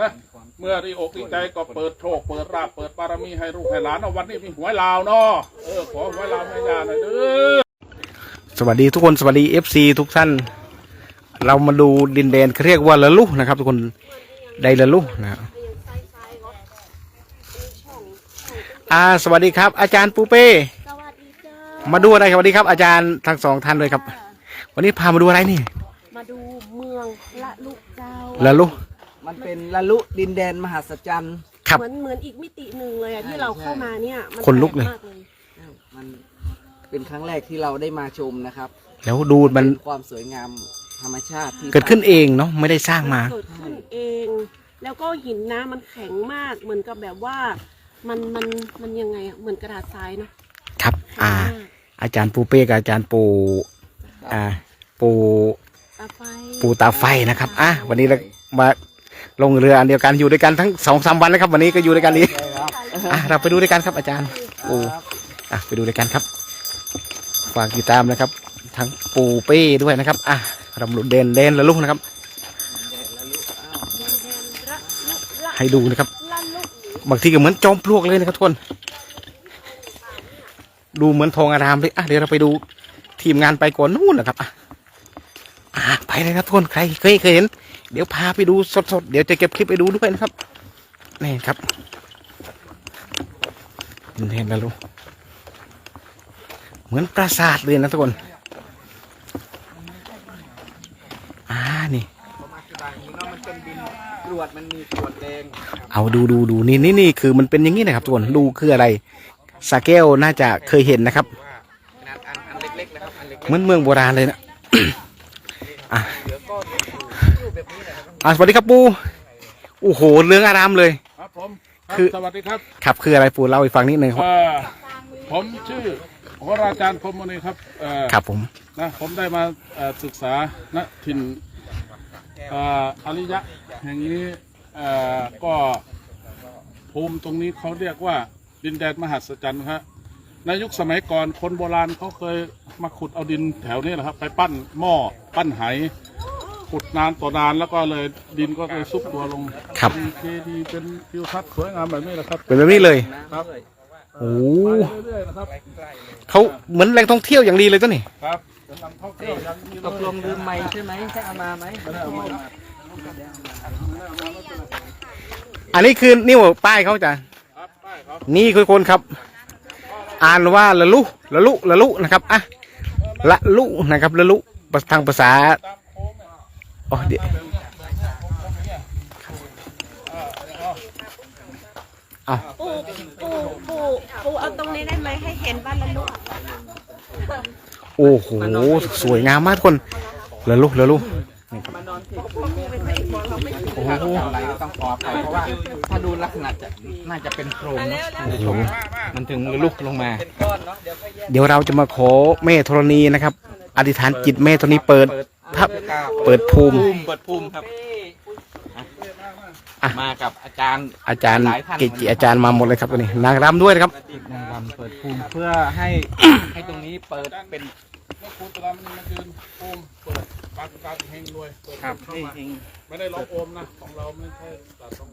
นะเมื่อดีอกดีใจก็เปิดโชคเปิดราบเปิดบารมีให้ลูกให้หลานเอาวันนี้มีหวยลาวเนาะเออขอหวยลาวแม่ย่าหน่อยเด้อสวัสดีทุกคนสวัสดีเอฟซีทุกท่าน เรามาดูดินแดนเขาเรียกว่าละลุนะครับ ทุกคนไดละลุนะครับอ่าสวัสดีครับ อาจารย์ปูเป้สวัสดีเจ้ามาดูอะไรครับสวัสดีครับ อาจารย์ทั้งสองท่านเลยครับ วันนี้พามาดูอะไรนี่ มาดูเมืองละลุเจ้าละลุ มันเป็นละลุดินแดนมหัศจรรย์ครับ เหมือนเหมือนอีกมิติหนึ่งเลยอะที่เราเข้ามาเนี่ยมัคนลุกเลย แปมากเลยมันเป็นครั้งแรกที่เราได้มาชมนะครับแล้วดูมันความสวยงามธรรมชาติที่เกิดขึ้นเองเนาะไม่ได้สร้างมา เกิดขึ้นเอง แล้วก็หินน้ำมันแข็งมากเหมือนกับแบบว่า มันมันมันยังไงอะเหมือนกระดาษทรายเนาะครับแข็งอ่ามากอาจารย์ปูเป้กับอาจารย์ปูอ่าปูตาไฟ ปูตาไฟนะครับอะวันนี้เรามา ลงเรืออันเดียวกันอยู่ด้วยกันทั้งสองสามวันนะครับ วันนี้ก็อยู่ด้วยกันนี้อะเราไปดูด้วยกันครับอาจารย์ปูอะไปดูด้วยกันครับฝากติดตามนะครับ ทั้งปูเป้ด้วยนะครับอะรำลุเดนเดนละลุกนะครับแดนแดนละลุละให้ดูนะครับละลุบางทีก็เหมือนจอมปลวกเลยนะครับทุกคนดูเหมือนทองอารามเลยอะเดี๋ยวเราไปดูทีมงานไปก่อนนู่นนะครับอะอะไปเลยครับทุกคนใครเคยเคยเห็น เดี๋ยวพาไปดูสดๆ เดี๋ยวจะเก็บคลิปไปดูด้วยนะครับ นี่ครับเห็นแล้วลูกเหมือนปราสาทเลยนะทุกคน อ่า นี่ผมอธิบายอย่างนี้เนาะมันเป็นดินกรวดมันมีกรวดแดงเอาดูดูดูนี่นี่นี่คือมันเป็นอย่างนี้นะครับทุกคนดูคืออะไรสาแก้วน่าจะเคยเห็นนะครับขนาดอันอันเล็กๆนะครับอันเล็กเหมือนเมืองโบราณเลยนะอะ ๆเหลือก้อน อะสวัสดีครับปูโอ้โหเรื่องอารามเลย ครับผมครับคือ สวัสดีครับครับคืออะไรปูเล่าให้ฟังนิดนึงครับเอ่อผมชื่อวราจารย์พรหมณีครับเอ่อครับผมนะผมได้มาเอ่อศึกษาณถิ่นเอ่ออริยะแห่งนี้เอ่อก็ภูมิตรงนี้เขาเรียกว่าดินแดนมหัศจรรย์ครับในยุคสมัยก่อนคนโบราณเขาเคยมาขุดเอาดินแถวนี้แหละครับ ไปปั้นหม้อปั้นไห ขุดนานต่อนานแล้วก็เลยดินก็เลยซุบตัวลงครับเป็นเจดีย์เป็นทิวทัศน์สวยงามแบบนี้แหละครับเป็นแบบนี้เลยครับโอ้ไปเรื่อยๆนะครับเขาเหมือนแหล่งท่องเที่ยวอย่างดีเลยตัวนี่ครับกำลังท่องเที่ยวยังมีตกลงลืมไม้ใช่ไหมใช่เอามาไหมไม่ได้เอามาอันนี้คือนิ้วป้ายเขาจ้ะครับได้ครับนี่คือคนครับ อ่านว่าละลุละลุละลุนะครับอะละลุนะครับละลุทางภาษา อ๋อเดี๋ยวปูปูปูปูเอาตรงนี้ได้ไหมให้เห็นว่าละลุโอ้โหสวยงามมากทุกคนละลุละลุมานอนที่โอ้โหอะไรก็ต้องขออภัยเพราะว่าถ้าดูลักษณะจะน่าจะเป็นโครงเนอะท่านผู้ชมมันถึงลุกลงมาเป็นก้อนเนาะเดี๋ยวค่อยแยกเดี๋ยวเราจะมาขอแม่ธรณีนะครับ อธิษฐานจิตแม่ธรณีเปิด พระเปิดภูมิภูมิ เปิดภูมิครับอะ มากับอาจารย์อาจารย์หลายท่านเกจิอาจารย์มาหมดเลยครับตัวนี้ นางรำด้วยนะครับ นางรำเปิดภูมิเพื่อให้ให้ตรงนี้เปิดเป็นเมื่อคุณตะลามันมายืนโอมเปิดปากกาเฮงรวยเปิดครับเข้านี่มาจริงไม่ได้ร้องโอมนะของเราไม่ใช่ตัดตรง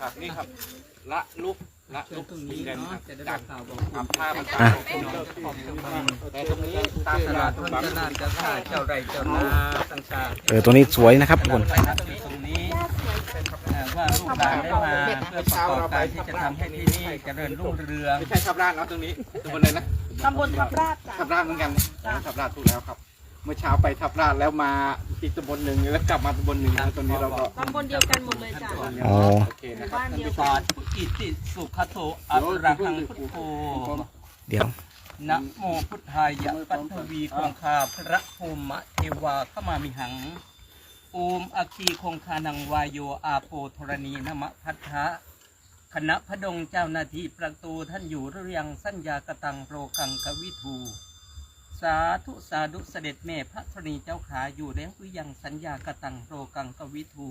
ครับนี่ครับ ละลุก ละลุกตรงนี้เนาะจะได้บอกข่าวบอกตามภาพอะแต่ตรงนี้ตามตลาดต้นจะนานจะท่าเจ้าไรเจ้านาต่างเออตัวนี้สวยนะครับทุกคนๆไปนะตรงนี้เอ่อว่าลูกหลานได้มาเพื่อประกอบการที่จะทำให้ที่นี่เจริญรุ่งเรืองไม่ใช่ทับราชเนาะตรงนี้ตรงบนเลยนะตำบลทับราชจ้ะทับราชเหมือนกันทับราชถูกแล้วครับ เมื่อเช้าไปทับราชแล้วมาอีกตำบลหนึ่งแล้วกลับมาตำบลหนึ่งนะตรงนี้เราก็ตำบลเดียวกันหมดเลยจ้ะอ๋อโอเคนะครับบ้านท่านเดียวผู้ชกัมนพุทธิติสุขโตอะระหังพุทโธเดี๋ยว นะโมพุทธายะปัทวีคงคาพระภูมิเทวาขมามิหังโอมอคีคงคานังวายโยอาโปธรณีนมะพัทธะคณะพระดงเจ้าหน้าที่ประตูท่านอยู่หรือยังสัญญากตังโรกังกวิทู สาธุสาธุเสด็จแม่พระธรณีเจ้าขาอยู่แล้วหรือยังสัญญากตังโรกังกวิทู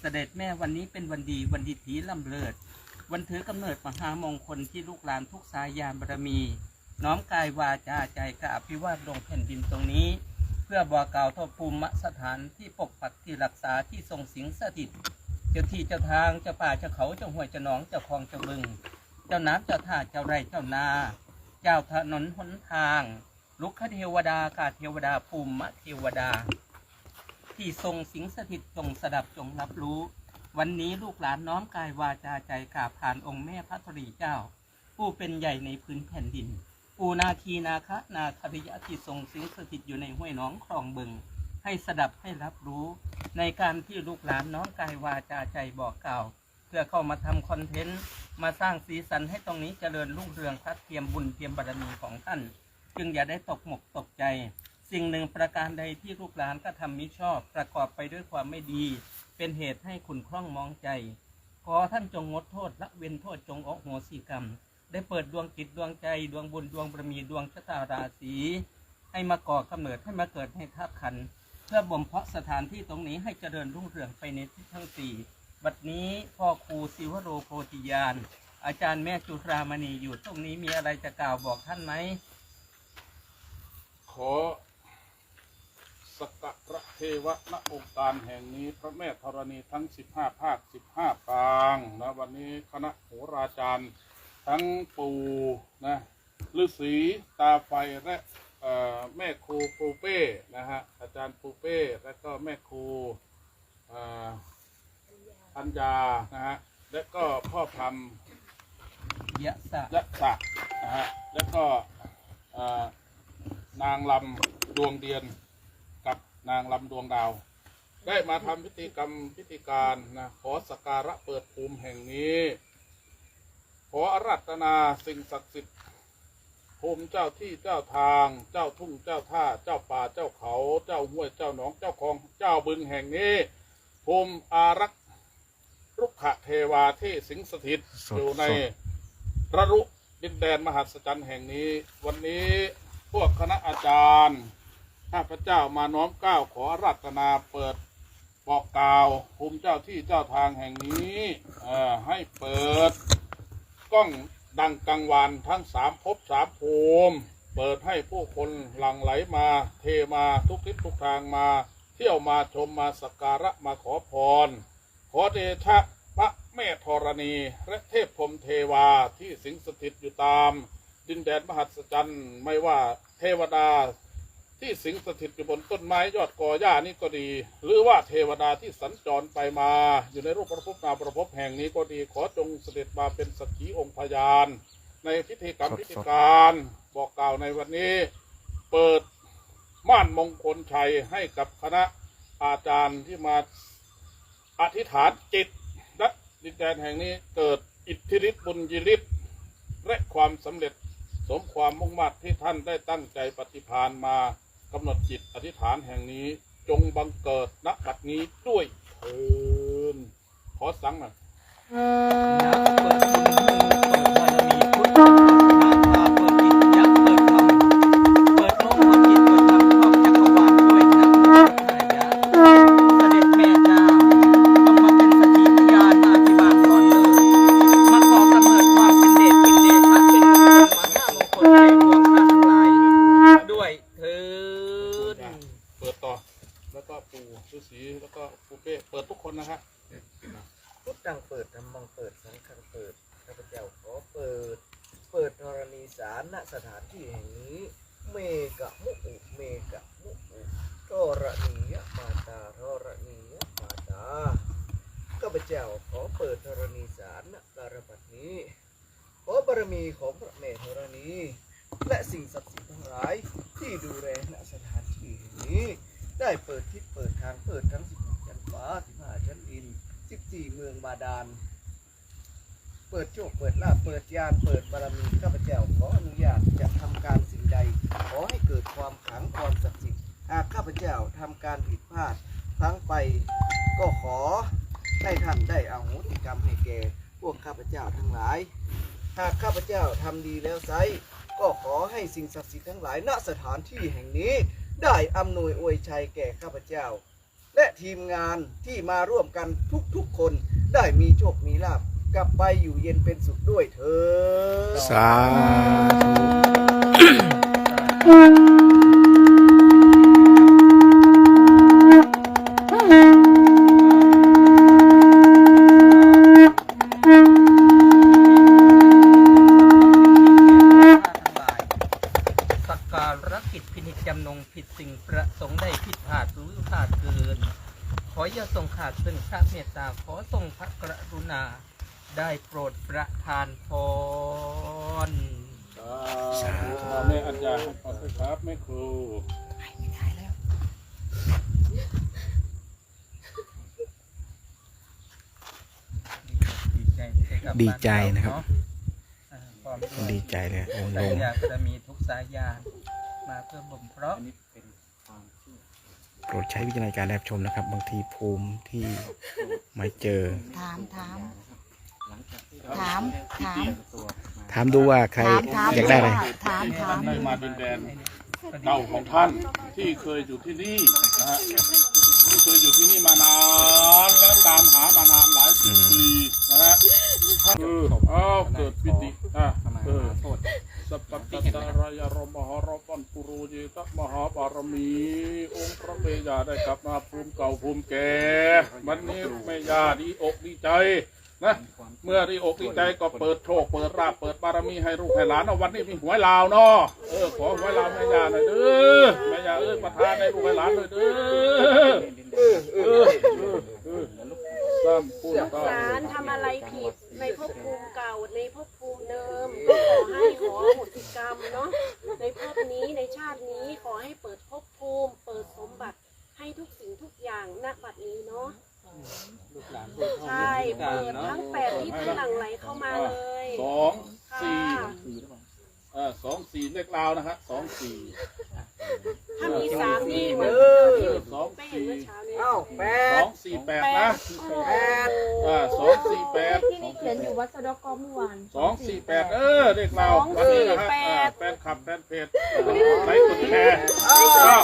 เสด็จแม่วันนี้เป็นวันดีวันดีถีลำเลิศวันถือกำเนิดมหามงคลที่ลูกหลานทุกสายยานบารมี น้อมกายวาจาใจกะอภิวาทลงแผ่นดินตรงนี้เพื่อพื่อบอกกล่าวทบภูมิสถานที่ปกปักที่รักษาที่ทรงสิงสถิตเจ้าที่เจ้าทางเจ้าป่าเจ้าเขาเจ้าห้วยเจ้าหนองเจ้าคลองเจ้าบึง เจ้าน้ำเจ้าท่าเจ้าไร่เจ้านา เจ้าถนนหนทาง ลุกขเทวดากาเทวดาภูมิเทวดา ที่ทรงสิงสถิตจงสดับจงรับรู้ วันนี้ลูกหลานน้อมกายวาจาใจกราบผ่านองค์แม่พระธรีเจ้า ผู้เป็นใหญ่ในพื้นแผ่นดิน ปูนาคีนาคะนาคริยะที่ทรงสิงสถิตอยู่ในห้วยหนองคลองบึง ให้สดับให้รับรู้ ในการที่ลูกหลานน้อมกายวาจาใจบอกกล่าวเพื่อเข้ามาทำคอนเทนต์ มาสร้างสีสันให้ตรงนี้เจริญรุ่งเรืองพัดเทียมบุญเทียมบารมีของท่าน จึงอย่าได้ตกหมกตกใจ สิ่งหนึ่งประการใดที่ลูกหลานก็ทำมิชอบ ประกอบไปด้วยความไม่ดี เป็นเหตุให้ขุนคล่องมองใจ ขอท่านจงงดโทษละเว้นโทษจงออกโหสิกรรม ได้เปิดดวงจิตดวงใจ ดวงบุญดวงบารมีดวงชะตาราศีให้มาก่อกำเนิดให้มาเกิดให้ทับขัน เพื่อบ่มเพาะสถานที่ตรงนี้ให้เจริญรุ่งเรืองไปในทิศทั้งสี่บัดนี้พ่อครูศิวโรโพธิยาน อาจารย์แม่จุฬามณีอยู่ตรงนี้มีอะไรจะกล่าวบอกท่านไหม ขอสกการะเทวะณองค์การแห่งนี้พระแม่ธรณีทั้ง 15 ภาค 15 ปางนะวันนี้คณะโหราจารย์ทั้งปู่นะฤาษีตาไฟและแม่ครูปูเป้นะฮะอาจารย์ปูเป้และก็แม่ครูอัญญานะฮะและก็พ่อพัมยะสะยะสะนะฮะแล้วก็ นางลำดวงเดียนกับนางลำดวงดาว ได้มาทำพิธีกรรมพิธีการนะขอสการะเปิดภูมิแห่งนี้ ขออารัตนาสิ่งศักดิ์สิทธิ์ภูมิเจ้าที่เจ้าทาง เจ้าทุ่งเจ้าท่า เจ้าป่าเจ้าเขา เจ้าห้วยเจ้าหนองเจ้าคลองเจ้าบึงแห่งนี้ภูมิอารักษ์รุกขเทวาที่สิงสถิตอยู่ในระรุดินแดนมหัศจรรย์แห่งนี้ วันนี้ พวกคณะอาจารย์ข้าพเจ้ามาน้อมกล้าวขอรัตนาเปิดบอกกล่าวภูมิเจ้าที่เจ้าทางแห่งนี้ให้เปิดกล้องดังกังวานทั้งสามภพสามภูมิ เปิดให้ผู้คนหลั่งไหลมาเทมาทุกทิศทุกทางมา เที่ยวมาชมมาสักการะมาขอพร ขอเดชะพระแม่ธรณี และเทพพรมเทวาที่สิงสถิตอยู่ตาม ดินแดนมหัศจรรย์ไม่ว่าเทวดาที่สิงสถิตอยู่บนต้นไม้ยอดกอหญ้านี่ก็ดี หรือว่าเทวดาที่สัญจรไปมา อยู่ในรูปประพบนาประพบแห่งนี้ก็ดีขอจงเสด็จมาเป็นสักขีองค์พยาน ในพิธีกรรมพิธีการบอกกล่าวในวันนี้เปิดม่านมงคลชัยให้กับคณะอาจารย์ที่มาอธิษฐานจิตและดินแดนแห่งนี้เกิดอิทธิฤทธิ์บุญยิฤทธิ์และความสำเร็จ มความมุ่งมั่นที่ท่านได้ตั้งใจปฏิพานมากำหนดจิตอธิษฐานแห่งนี้ จงบังเกิดณบัดนี้ด้วยเถินขอสั่งหน่อยนะ แล้วก็ปูเป้เปิดทุกคนนะครับพุทธังเปิดธรรมังเปิดสังฆังเปิดข้าพเจ้าขอเปิด เปิดธรณีสารณสถาน เมกะมุอุเมกะมุอุทรณียมาตาทรณียมาตาข้าพเจ้าขอเปิดธรณีสารณการบัดนี้ ขอบารมีของพระแม่ธรณี และสิ่งศักดิ์สิทธิ์ทั้งหลายที่ดูแลณสถานที่แห่งนี้ ได้เปิดทิศเปิดทางเปิดทั้งสิบชั้นฟ้าสิบห้าชั้นดิน สิบสี่ เมืองบาดาล เปิดโชค เปิดลาภเปิดยานเปิดบารมีข้าพเจ้าขออนุญาตจะทำการสิ่งใด ขอให้เกิดความขังความศักดิ์สิทธิ์หากข้าพเจ้าทำการผิดพลาดพลั้งไปก็ขอให้ท่านได้อาโหสิกรรมให้แก่พวกข้าพเจ้าทั้งหลาย หากข้าพเจ้าทำดีแล้วไซก็ขอให้สิ่งศักดิ์สิทธิ์ทั้งหลายณสถานที่แห่งนี้ ได้อำนวยอวยชัยแก่ข้าพเจ้า และทีมงานที่มาร่วมกันทุกๆคนได้มีโชค มีลาบกลับไปอยู่เย็นเป็นสุขด้วยเถิดสาธุ ด้กลับดีบ้านใจนะครับเาอ่าพร้อมด้วยดีใจเลยโอ้โหสายยาก็จะมีทุกสายยานมาเพื่อบ่มเพราะโปรดใช้วิจารณญาณในการรับชมนะครับ บางทีภูมิที่ไม่เจอ ถามถามถามถามถามดูว่าใครถามถามอยากได้อะไรถามถามได้มาดินแดนเก่าของท่านที่เคยอยู่ที่นี่นะฮะ ที่เคยอยู่ที่นี่มานานและตามหามานานหลายสิบปีนะฮะเออเอาเกิดปิติอะเออสัพพิตตารายรมหารปันปุโรเยตมหาบารมี องค์พระเมยาได้กลับมาภูมิเก่าภูมิแก่วันนี้เมยาดีอกดีใจ นะเมื่อดีอกดีใจก็เปิดโชคเปิดราบเปิดบารมีให้ลูกให้หลานเอาวันนี้มีหวยลาวเนาะเออขอหวยลาวแม่ยาหน่อยเด้อแม่ยาเอ้ยประทานให้ลูกให้หลานหน่อยเด้อเออเออเออเออสามพูดลูกก็หลานทำอะไรผิดในภพภูมิเก่าในภพภูมิเดิมก็ขอให้ขอหสิกรรมเนาะในภพนี้ในชาตินี้ขอให้เปิดภพภูมิ เปิดสมบัติให้ทุกสิ่งทุกอย่างณบัดนี้เนาะ เปิดทั้งแปดที่ที่หลั่งไหลเข้ามาเลยสองสี่ค่ะเออสองสี่เลขลาวนะฮะสองสี่ถ้ามีสามนี่เหมืเออนอที่สองเป้เห็นสี่เมื่อเช้านี้เอ้าแปสดองสี่แปดแปนะดโอ้โหอ่าสองสี่แปดที่นี่เขียนอยู่วัดสะดอกกอเมื่อวานสองสี่แปดเออเลขลาววันนี้นะฮะอ่าแฟนคลับแฟนเพจไลค์กดแชร์อ้าว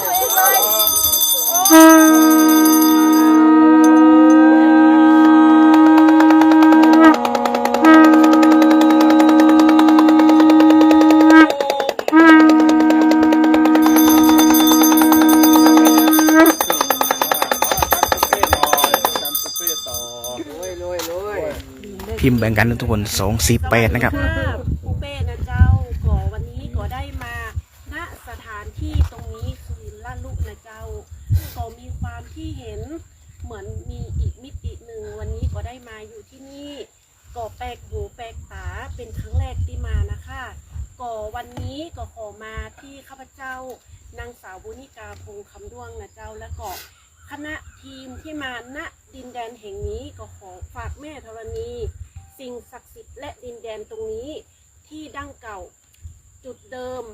ร มพ์แบ่งกันนทุกคนสองสี่แปดนะครับผู้เป้นะเจ้าก่อวันนี้ก็ได้มาณสถานที่ตรงนี้คือละลุนะเจ้าก็มีความที่เห็นเหมือนมีอีกมิติหนึ่งวันนี้ก็ได้มาอยู่ที่นี่ก็แปลกหูแปลกตาเป็นครั้งแรกที่มานะคะก็วันนี้ก็ขอมาที่ข้าพเจ้านางสาวบุณิกาพงคำด้วงนะเจ้าและก็คณะทีมที่มาณดินแดนแห่งนี้ก็ขอฝากแม่ธรณี สิ่งศักดิ์สิทธิ์และดินแดนตรงนี้ที่ดั้งเก่า จุดเดิม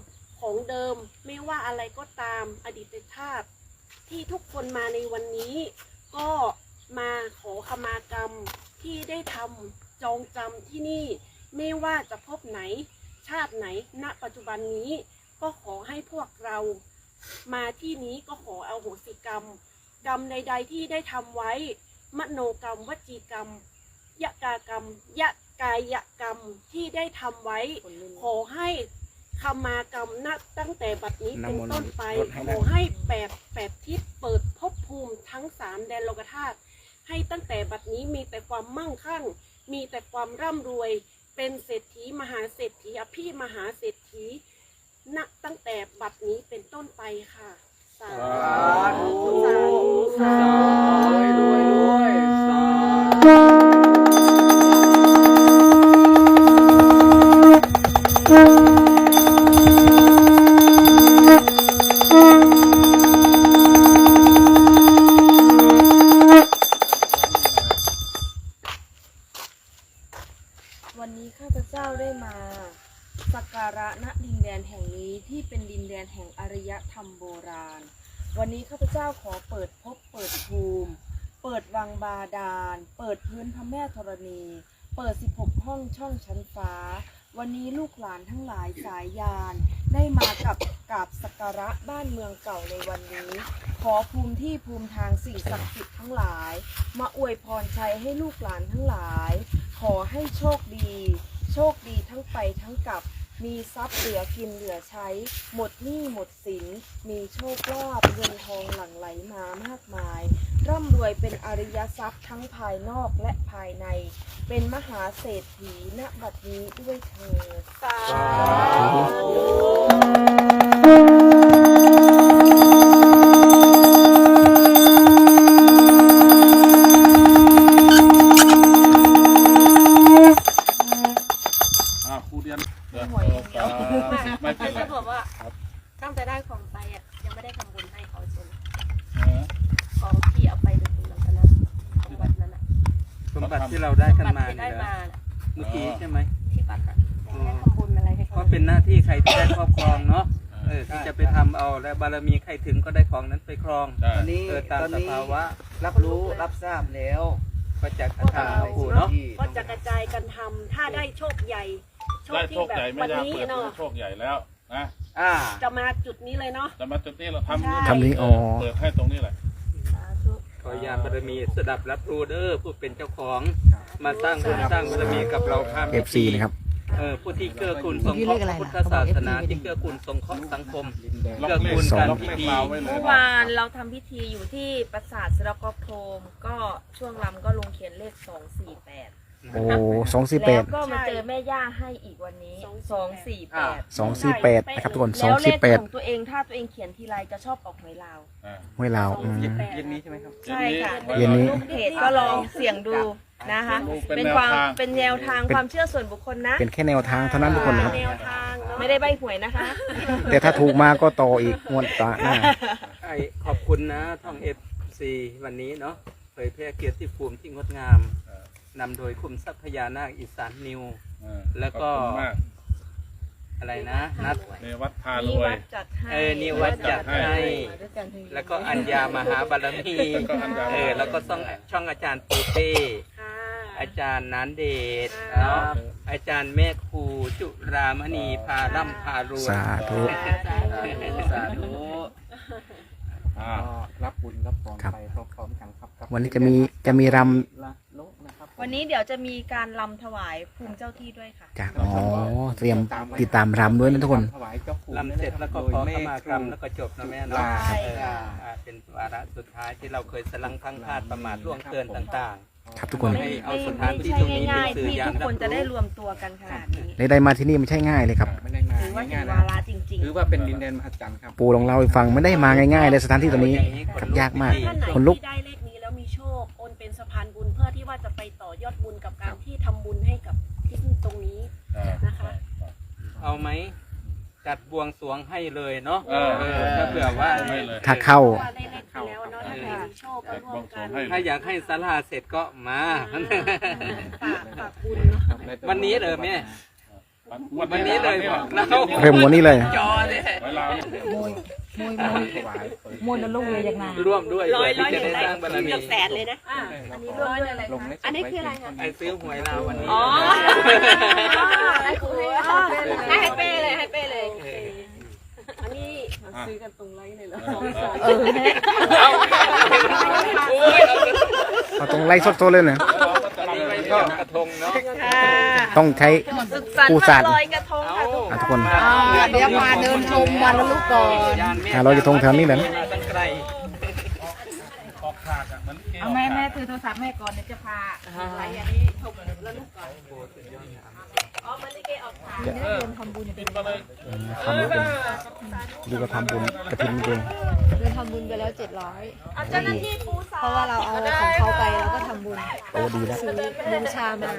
ของเดิมไม่ว่าอะไรก็ตามอดีตชาติ ที่ทุกคนมาในวันนี้ ก็มาขอขมากรรมที่ได้ทำจองจำที่นี่ ไม่ว่าจะพบไหน ชาติไหน ณ ปัจจุบันนี้ ก็ขอให้พวกเรา มาที่นี้ก็ขอเอาโหสิกรรมกรรมใด ๆ ที่ได้ทำไว้ มโนกรรมวจีกรรม ยกากรรมยะกายกรรมที่ได้ทำไว้ ขอให้ขมากรรมนับตั้งแต่บัดนี้เป็นต้นไป น้ำมนต์ลดให้ขได้ อให้แปดแปดทิศเปิดภพภูมิทั้งสามแดนโลกธาตุให้ตั้งแต่บัดนี้มีแต่ความมั่งคั่ง มีแต่ความร่ำรวย เป็นเศรษฐีมหาเศรษฐีอภิมหาเศรษฐีณตั้งแต่บัดนี้เป็นต้นไปค่ะ สาธุสาธุสาธุ รวยรวยรวยสาวั วันนี้ข้าพเจ้าขอเปิดภพเปิดภูมิ เปิดวังบาดาล เปิดพื้นพระแม่ธรณี เปิด 16 ห้องช่องชั้นฟ้า วันนี้ลูกหลานทั้งหลายสายยาน ได้มากับกราบสักการะบ้านเมืองเก่าในวันนี้ ขอภูมิที่ภูมิทางสิ่งศักดิ์สิทธิ์ทั้งหลาย มาอวยพรชัยให้ลูกหลานทั้งหลาย ขอให้โชคดี โชคดีทั้งไปทั้งกลับ มีทรัพย์เหลือกินเหลือใช้ หมดหนี้หมดสิน มีโชคลาภเงินทองหลั่งไหลมามากมาย ร่ำรวยเป็นอริยทรัพย์ทั้งภายนอกและภายใน เป็นมหาเศรษฐีณบัดนี้ด้วยเถิดสาธุ บัติที่เราได้กันมาได้เนี่ยมานะเมื่อกี้ใช่ไหมที่ปักอะได้ทำบุญอะไรให้เพเขาราะเป็นหน้าที่ใครที่ได้ครอบครองเนาะเออที่จะไปทำเอาและบารมีใครถึงก็ได้ของนั้นไปครอง ใช่ตอนนี้เออตามตอนสนี้ภาวะ รับรู้รับทราบแล้วก็จากอาจารย์หลวงปู่เนาะ ที่ก็จะกระจายกันทำถ้าได้โชคใหญ่โชคได้ที่โชคแบบใหญ่ไม่วันยากนี้เปิดเนาะโชคใหญ่แล้วนะอ่า จะมาจุดนี้เลยเนาะ แต่มาจุดนี้เราทำทำนี้อ๋อ เปิดให้ตรงนี้แหละ ขอยานบารมีสดับรับรู้เด้อผู้เป็นเจ้าของมาสร้างบุญสร้างบารมีกับเราข้ามเอฟซีนะครับเออผู้ที่เกื้อกูลสงเคราะห์พระพุทธศาสนาที่เกื้อกูลสงเคราะห์สังคมล็อกเกื้อเลกูขลสองการล็อกพิเลขธีลาวไว้เลยเมื่อนะวานเราทำพิธีอยู่ที่ปราสาทสระกอบโทมก็ช่วงลำก็ลงเขียนเลขสองสี่แปด โอ้สองสี่แปแล้ดวก็มาเจอแม่ย่าให้อีกวันนี้สองสี่แปดสองสี่แปดนะครับทุกคนสอแล้งวเลสี่ขแปดของตัวเองถ้าตัวเองเขียนทีไรจะชอบออกหวยลาว อ่า ห้วยลาวอืม เย็นนี้ใช่ไหมครับ ใช่ค่ะเย็นนี้ ลูกเพจก็ลองเสี่ยงดูนะคะ เป็นเป็นแนวความทาง เป็นแนวทางความเชื่อส่วนบุคคลนะ เป็นแค่แนวทางเท่านั้นทุกคนนะครับ แนวทางเนาะไม่ได้ใบหวยนะคะ แต่ถ้าถูกมาก็ต่ออีกงวดตาหน้า ไอขอบคุณนะท่องเอฟซีวันนี้เนาะเผยแพร่เกียรติภูมิที่งดงาม นำโดยคุมทรัพยานาคอีสานนิว อ่าแล้วก็ ขอบคุณมากอะไรนะนัดในวัดพารนี่วยวัดจัดให้เออนี่วัดจัดให้ด้วยกันทีแล้วก็อัญญามหาบารมีแล้วก็อัญญาเออแล้วก็ช่องช่องอาจารย์ปูเป้ค่ะอาจารย์นันเดชค่ะเนาะอาจารย์แม่ครูจุรามณีพาร่ำพารวย สาธุ สาธุอ่ารับบุญรับพรครับ ไปพร้อมๆกันครับวันนี้จะมีจะมีรล วันนี้เดี๋ยวจะมีการลำถวายภูมิเจ้าที่ด้วยค่ะำจากอ๋อเตรียมติดตามรำด้วยนะทุกคน ถวายเจ้าปู่ลำเสร็จแล้วก็ขอขมากรรมแล้วก็จบนะแม่เนาะใช่เออค่ะ อ่าเป็นวาระสุดท้ายที่เราเคยสลังพังพลาดประมาทล่วงเกินต่าง ครับทุกคนให้ไม่เอาไม่สถานไม่ที่ใช่ตรงนี้ง่ายเป็นสื่ๆอที่ยานทุกรับ คนจะได้รู้รวมตัวกันขนาดนี้ได้ได้มาที่นี่ไม่ใช่ง่ายเลยครับ ไม่ได้มาถือว่าถึง่ายงๆนะวาระจริง ถือว่าเป็นดินแดนมหัศจรรย์ครับ ปูลองเล่าให้ฟังไม่ได้มาง่ายๆเลยสถานที่ตรงนี้ครับยากมากท่านไหนคนลุก ที่ได้เลข เป็นสะพานบุญเพื่อที่ว่าจะไปต่อยอดบุญกับการที่ทำบุญให้กับที่ตรงนี้อ่านะคะ เอาไหมจัดบวงสรวงให้เลยเนาะเออเออถ้าเผื่อว่าให้เลย ถ้าเข้าเพราะว่าได้เลขไปแล้วเนาะถ้าใครมีโชคก็ร่วมกันให้ถ้าอยากให้สลาเสร็จก็มา ฝากฝากบุญเนาะ วันนี้เลยแม่ วันวันนี้เลยบอกเราเริ่มวันนี้เลยจอเลยไว้ลาวมวยมวยมวยมวยนรกเลยอย่างนานร่วมด้วยร้อยเพื่ร้ออยที่หจะนึ่งได้ได้สร้างบารมีเกือบแสนเลยนะอ่าอันนี้ร่วมด้วยอะไรลคะงเลขอันนี้คืออะไรคะไอ้ซื้อหวยเราวันนี้อ๋อให้ครูให้ให้เป้เลยให้เป้เลยเอออันนี้ ซื้อกันตรงไรเลยเหรอเออแม่โอ้ยเอาเอาตรงไล่สดๆเลยเนี่ยอันนี้ไม่ชอบกระทงเนาะค่ะต้องใช้ สุขสันต์ปูวัสาดนลอยกระทงค่ะทุกอะทุกคนอ่าเดี๋ยวมาเดินชมวันละลูกก่อน อะเราจะทงแถวนี้แหละนะมาตั้งไกลออกขาดอะเหมือนเกลียวเอาแม่แม่ถือโทรศัพท์แม่ก่อนเดี๋ยวจะพาอะไรอันนี้ชมแล้วลูกก่อน ทำบุญดีก็ทำบุญกระถิ่นเองเดินทำบุญไปแล้วเจ็ดร้อยเอาเจ้าหน้าที่ปูสาเพราะว่าเราเอาของเขาไปเราก็ทำบุญโอ้ดีแล้วซื้อบูชามา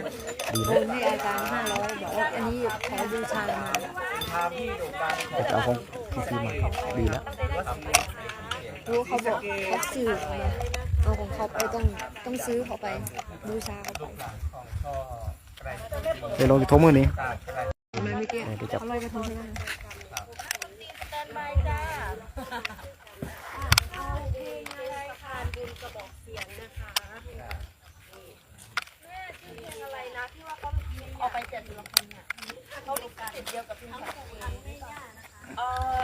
ดีโอแล้วนให้อาจารย์ห้าร้อยบอกว่าอันนี้ขอบูชามาแต่เอาของที่ซื้อมาดีแล้วรู้เขาบอกเขาสื่อมาเอาของเขาไปต้องต้องซื้อเขาไปบูชาเขาไป เดี๋ยวลงจะทรมือนี้ทำไมม่เดี๋ยวจับเอยกระทงใช่ไหมสแตนบาจ้าเอเพลงอะไรทานบุญกระบอกเสียงนะคะแม่ชื่ออะไรนะที่ว่าเขาเอาไปเจ็ดทีละคนเนี่ยเขาดูการเดียวกับเพลงของตัวเองเออ